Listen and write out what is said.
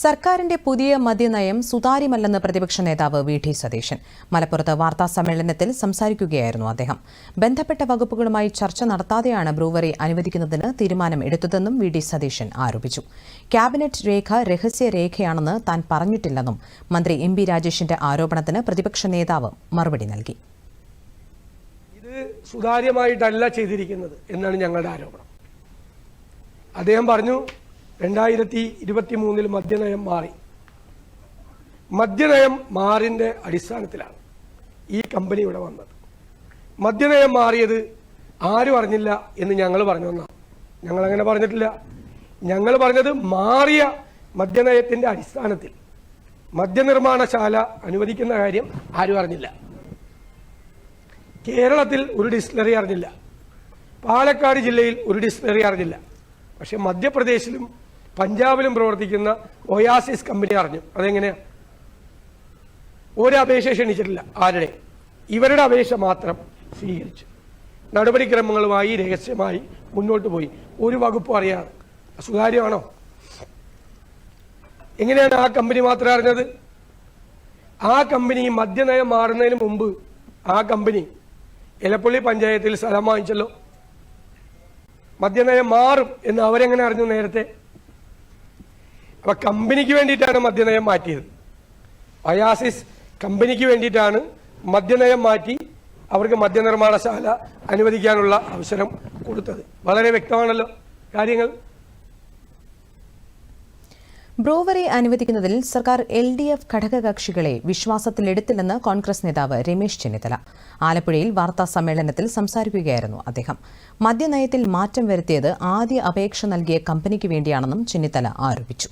സർക്കാരിന്റെ പുതിയ മദ്യനയം സുതാര്യമല്ലെന്ന് പ്രതിപക്ഷ നേതാവ് വി ടി സതീശൻ. മലപ്പുറത്ത് വാർത്താ സമ്മേളനത്തിൽ സംസാരിക്കുകയായിരുന്നു അദ്ദേഹം. ബന്ധപ്പെട്ട വകുപ്പുകളുമായി ചർച്ച നടത്താതെയാണ് ബ്രൂവറി അനുവദിക്കുന്നതിന് തീരുമാനം എടുത്തതെന്നും വി ഡി സതീശൻ ആരോപിച്ചു. ക്യാബിനറ്റ് രേഖ രഹസ്യരേഖയാണെന്ന് താൻ പറഞ്ഞിട്ടില്ലെന്നും മന്ത്രി എം ബി രാജേഷിന്റെ ആരോപണത്തിന് പ്രതിപക്ഷ നേതാവ് മറുപടി നൽകി. ഇത് സുതാര്യമായിട്ടല്ല ചെയ്തിരിക്കുന്നത് എന്നാണ് ഞങ്ങളുടെ ആരോപണം. അദ്ദേഹം പറഞ്ഞു രണ്ടായിരത്തി ഇരുപത്തി മൂന്നിൽ മദ്യനയം മാറി. മദ്യനയം മാറിന്റെ അടിസ്ഥാനത്തിലാണ് ഈ കമ്പനി ഇവിടെ വന്നത്. മദ്യനയം മാറിയത് ആരും അറിഞ്ഞില്ല എന്ന് ഞങ്ങൾ പറഞ്ഞു എന്നാണ് ഞങ്ങൾ അങ്ങനെ പറഞ്ഞിട്ടില്ല. ഞങ്ങൾ പറഞ്ഞത് മാറിയ മദ്യനയത്തിന്റെ അടിസ്ഥാനത്തിൽ. മദ്യനിർമ്മാണശാല അനുവദിക്കുന്ന കാര്യം ആരും അറിഞ്ഞില്ല. കേരളത്തിൽ ഒരു ഡിസ്റ്റിലറി അറിഞ്ഞില്ല. പാലക്കാട് ജില്ലയിൽ ഒരു ഡിസ്റ്റിലറി അറിഞ്ഞില്ല. പക്ഷെ മധ്യപ്രദേശിലും പഞ്ചാബിലും പ്രവർത്തിക്കുന്ന ഒയാസിസ് കമ്പനി അറിഞ്ഞു. അതെങ്ങനെയാ? ഒരപേക്ഷ ക്ഷണിച്ചിട്ടില്ല. ആരുടെ? ഇവരുടെ അപേക്ഷ മാത്രം സ്വീകരിച്ചു. നടപടിക്രമങ്ങളുമായി രഹസ്യമായി മുന്നോട്ട് പോയി. ഒരു വകുപ്പ് അറിയാതെ. സുതാര്യമാണോ എങ്ങനെയാണ് ആ കമ്പനി മാത്രം അറിഞ്ഞത്? ആ കമ്പനി മദ്യനയം മാറുന്നതിന് മുമ്പ് ആ കമ്പനി ഇലപ്പള്ളി പഞ്ചായത്തിൽ സ്ഥലം വാങ്ങിച്ചല്ലോ. മദ്യനയം മാറും എന്ന് അവരെങ്ങനെ അറിഞ്ഞു നേരത്തെ? അപ്പൊ കമ്പനിക്ക് വേണ്ടിയിട്ടാണ് മദ്യനയം മാറ്റിയത്. അയാസിസ് കമ്പനിക്ക് വേണ്ടിയിട്ടാണ് മദ്യനയം മാറ്റി അവർക്ക് മദ്യനിർമ്മാണശാല അനുവദിക്കാനുള്ള അവസരം കൊടുത്തത്. വളരെ വ്യക്തമാണല്ലോ കാര്യങ്ങൾ. ബ്രൂവറി അനുവദിക്കുന്നതിൽ സർക്കാർ എൽ ഡി എഫ് ഘടകകക്ഷികളെ വിശ്വാസത്തിലെടുത്തില്ലെന്ന് കോൺഗ്രസ് നേതാവ് രമേശ് ചെന്നിത്തല. ആലപ്പുഴയിൽ വാർത്താ സമ്മേളനത്തിൽ സംസാരിക്കുകയായിരുന്നു അദ്ദേഹം. മദ്യനയത്തിൽ മാറ്റം വരുത്തിയത് ആദ്യ അപേക്ഷ നൽകിയ കമ്പനിക്ക് വേണ്ടിയാണെന്നും ചെന്നിത്തല ആരോപിച്ചു.